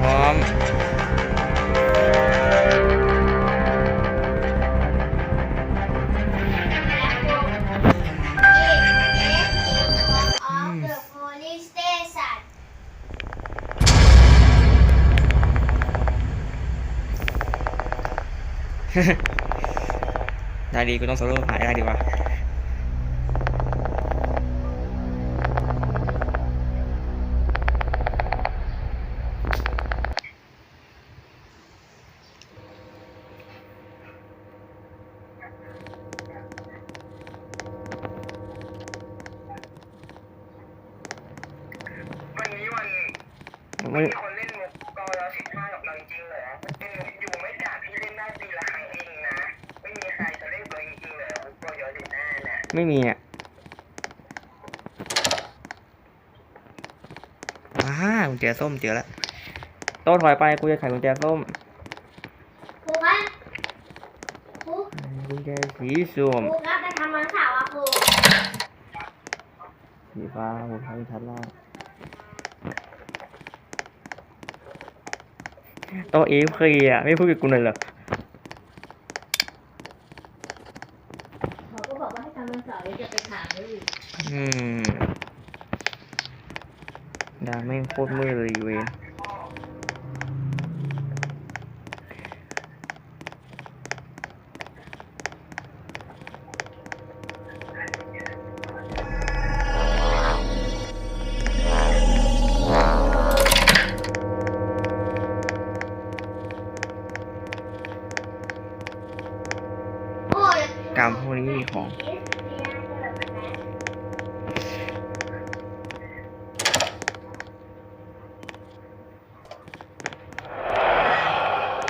พร้อมได้ดีกูต้องโซโล่หายได้ดีว่ะ กุญแจส้มเจอแล้วโต้ถอยไปกูจะไขกุญแจส้มครูครับครูกุญแจสีส้มครูครับจะทำวันเสาร์อะครูสีฟ้าผมทำชั้นล่างโตะเอฟเคอะไม่พูดกับกูเลยเหรอ เขาก็บอกว่าให้ทำวันเสาร์เดี๋ยวจะไปถามเลย อืม ดาแม่งโคตรมืดเลยเวน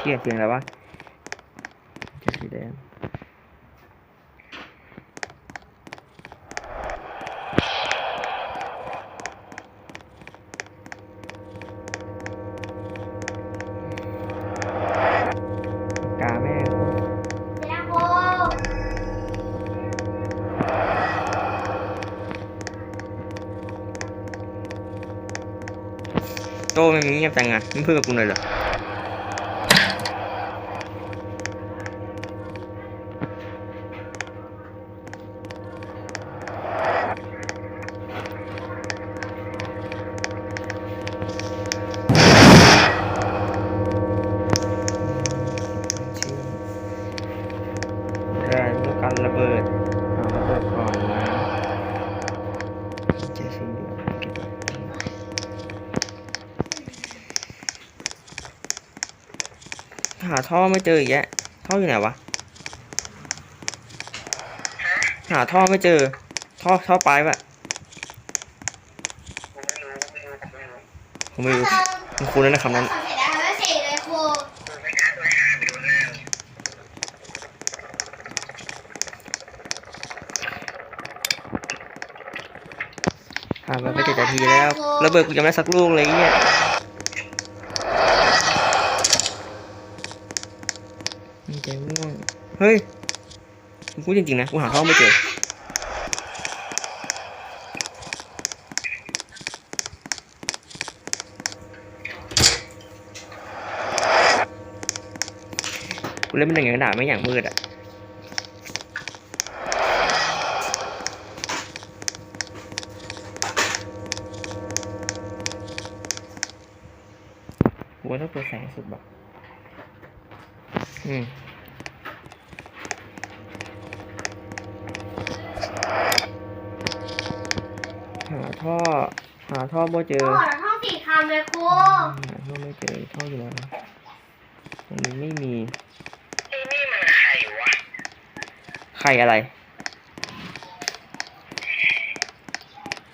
เทียเสียงอะไรวะจะสีแดงกาแม่งโคตรเจ้าครูโตไม่มีเงียบจังอะไม่พูดกับกูเลยเหรอ ได้ต้องการระเบิดเอาระเบิดก่อนนะเจสีเหลืองเก็บไว้หาท่อไม่เจออีกแยะท่ออยู่ไหนวะ หาท่อไม่เจอ ท่อท่อปลายวะผมไม่รู้ผมไม่รู้ผมไม่รู้ผมไม่รู้คุณครูนั่นนะคำนั้น สอบเสร็จแล้วไม่เสร็จเลยครู ผมไม่กล้าด้วยหาไปดูหน้าเลย ผ่านมาไปเจ็ดนาทีแล้วระเบิดกูยังไม่ได้สักลูกเลยเนี่ยมีใจม่วงเฮ้ยกูพูดจริงๆนะกูหาท่อไม่เจอกูเล่นเป็นอย่างไงด่าไม่อย่างมืดอะ กูว่าต้องเปิดแสงสุดแบบอืมหาท่อ หาท่อบ่เจโอ้อเราท่องสี่คำเลยครูหาท่อไม่เจอท่ออยู่ไหนวะตรงนี้ไม่มีไอ้นี่มันใครวะใครอะไร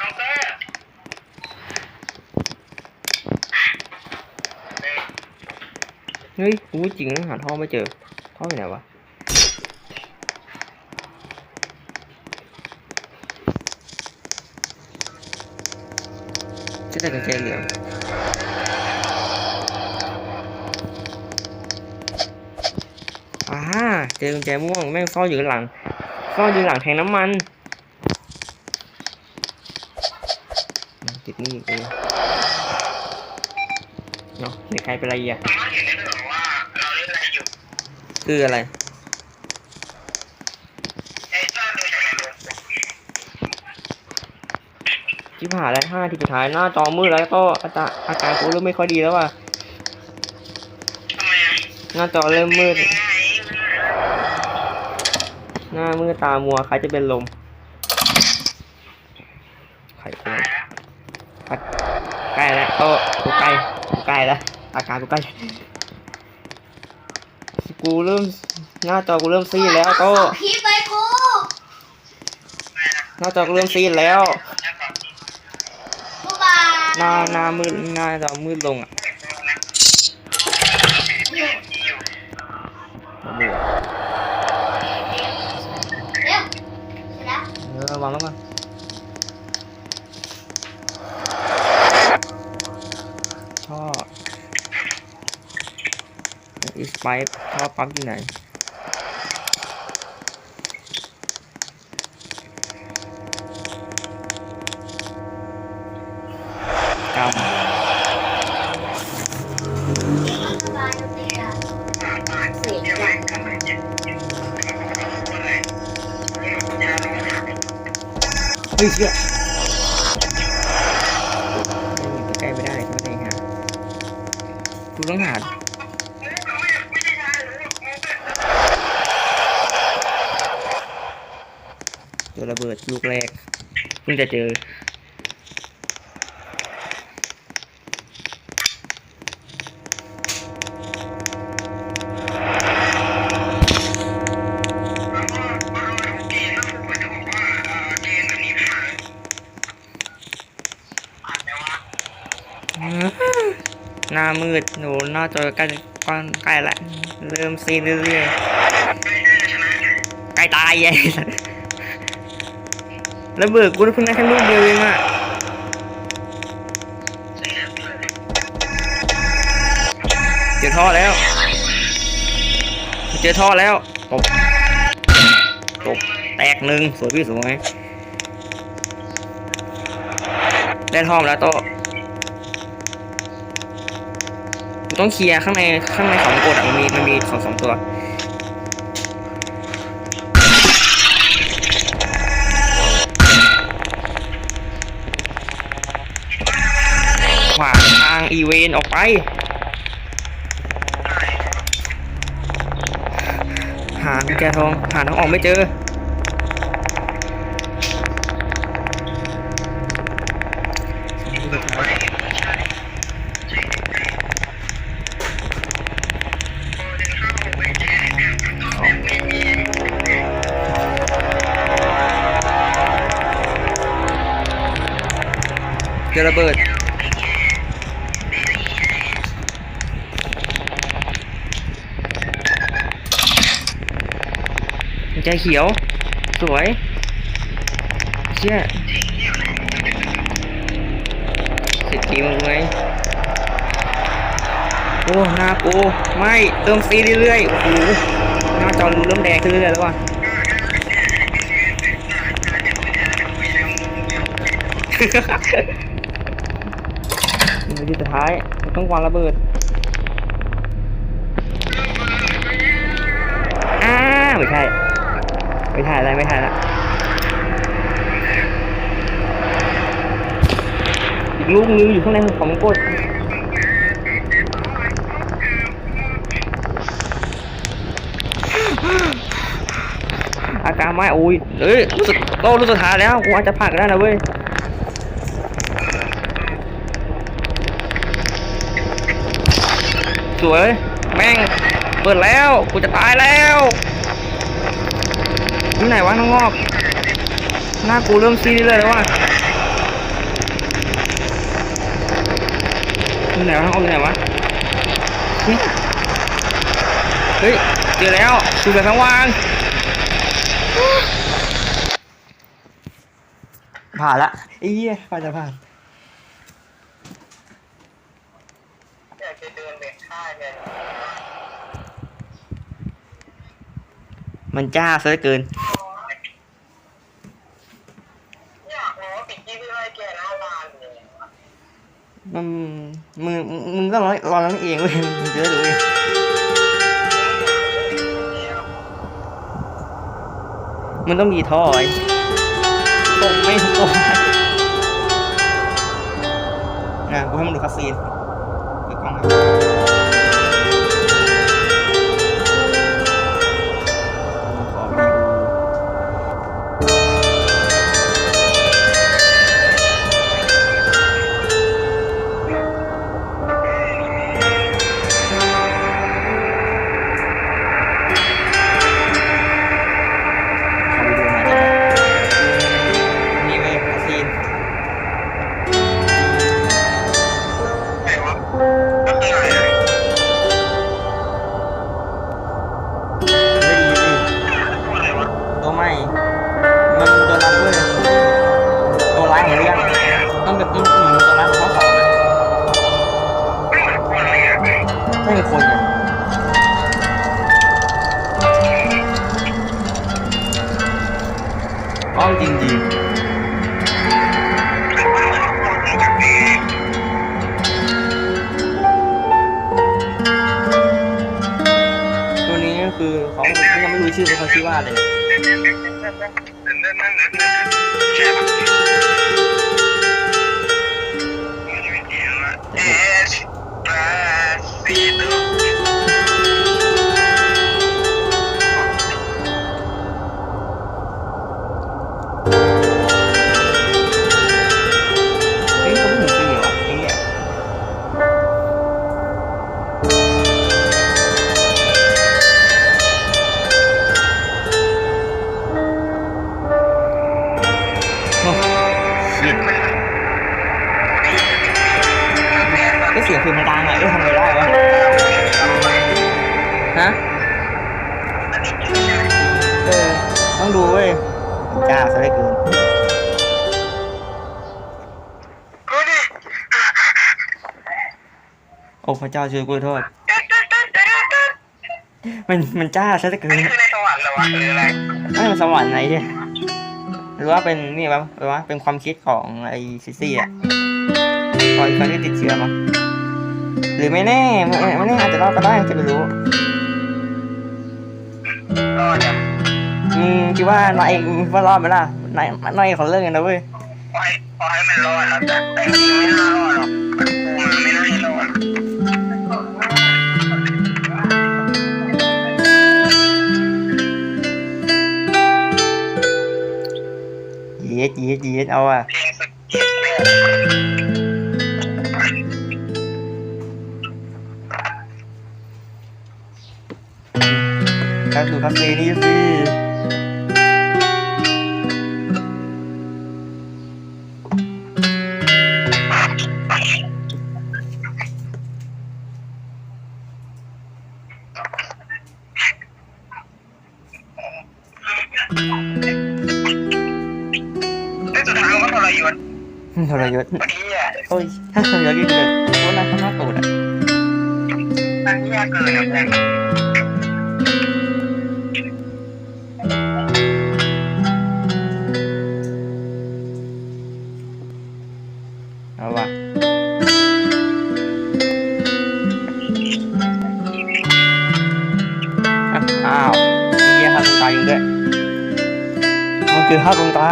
น้องเตอร์ เฮ้ยกูจริงหาท่อไม่เจอ ท่ออยู่ไหนวะ จะได้กางเกงเหลืองอ่าเจอกุญแจม่วง แม่งซ่อนอยู่หลังซ่อนอยู่หลังแทงน้ำมัน ติดนี่เลยเนาะในใครเป็นไรอะ คืออะไรไอ้เจ้าดูจากไหนดูชิบหายแล้วห้าทีสุดท้ายหน้าจอมืดแล้วก็อาการอาการกูเริ่มไม่ค่อยดีแล้วว่ะทำไมอะหน้าจอเริ่มมืดยังไงหน้ามือตามัวใครจะเป็นลมไข่โคนปัดใกล้แล้วโตกูใกล้กูใกล้แล้วอาการกูใกล้ กูเริ่ม หน้าจอกูเริ่มซีดแล้วโตคลิปไปกูหน้าจอกูเริ่มซีดแล้วกูบาหน้าหน้ามืดหน้าจอมืดลงอะระเบิดเร็วเสร็จแล้ว เออวางแล้วกัน ไปท่อปั๊มอยู่ไหนกำสบายดีอะเสียงดังเฮ้ยเชี่ยใกล้ไม่ได้ใช่ไหมไอ้ห่ากูต้องหา ตัวระเบิดลูกแรกเพิ่งจะเจอ หน้ามืดหนูหน้าจอใกล้ก้อนใกล้ละ เริ่มซีดเรื่อยๆใกล้ตายยัย ระเบิดกูเพิ่งได้แค่ลูกเดียวเองอะเจอท่อแล้ว เจอท่อแล้วตบตบแตกหนึ่งสวยพี่สวยได้ท่อมาแล้วโตต้องเคลียร์ข้างในข้างในของกดอะมันมีมันมีของสองตัว อีเวนออกไป หากุญแจทองหาทางออกไม่เจอ เจอระเบิด ใจเขียว สวย เชี่ยสิบทีมึงไงโอ้หน้ากูไม่เติมซีเรื่อยๆโอ้โหหน้าจอเริ่มแดงขึ้นเรื่อยๆแล้วว่ะมือที่สุดท้ายต้องวางระเบิดอ้าไม่ใช่ ไม่ถ่ายอะไรไม่ถ่ายละอีกลูกนึงอยู่ข้างในของกดอาการไม่โอ้ยเอ้ยรู้สึกโตรู้สุดท้าแล้วกูอาจจะผ่านก็ได้นะเว้ยสวย แม่ง เปิดแล้ว กูจะตายแล้ว ที่ไหนวะน้องงอกหน้ากูเริ่มซีดเลยแล้วว่ะที่ไหนวะน้องงอกที่ไหนวะเฮ้ยเฮ้ยเจอแล้วดูแบบทั้งวางผ่านละไอ้เหี้ยผ่านจะผ่านอยากจะเดินไปฆ่าแก มันจ้าซะเกินมันมึงมึงต้องรอรอนั่นเองเว้ยมึงเจอดูเองมันต้องมีท่อไอ้ตกไม่ตกนะกูให้มันดูคาซีน ชื่อเขาชื่อว่าอะไรเนี่ยเอสปาซิโพระเจ้าช่วยกูโทษมันมันจ้าซะได้เกิอันนนี้คือในสวรรค์เหรอวะหรืออะไรไม่มันสวรรค์ไหนเนี่ยหรือว่าเป็นนี่ปะหรือว่าเป็นความคิดของไอ้ซิซี่อะตอนตอนที่ติดเชื้อมั้งหรือไม่แน่ไม่ไม่แน่อาจจะรอดก็ได้จะไปรู้รอดอะอืมคิดว่านายเองว่ารอดไหมล่ะนายนายเขาเลิกกันนะเว้ยขอให้ขอให้มันรอดแล้วแต่แต่จริงๆไม่น่ารอดหรอกกู เอาอะเพลงสุดฮิตเลยการดูคาเฟ่นี่สิแต่ มันก็ทรยศทรยศวันนี้อะโอ้ยถ้าทรยศนี่เกิดโคตรน่าน่าโกรธอะนั่นแย่เกินนะเพื่อนเอาว่ะอะอ้าวเฮียฮัตดวงตาอยู่ด้วยมันคือฮัตดวงตา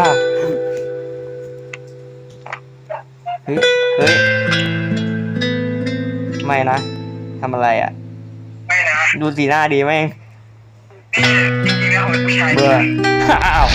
ำอะไรอะ ไม่นะ ดูสีหน้าดีไหมงนี่จริงๆแล้วผมเป็นผู้ชายเบื่ออ้าว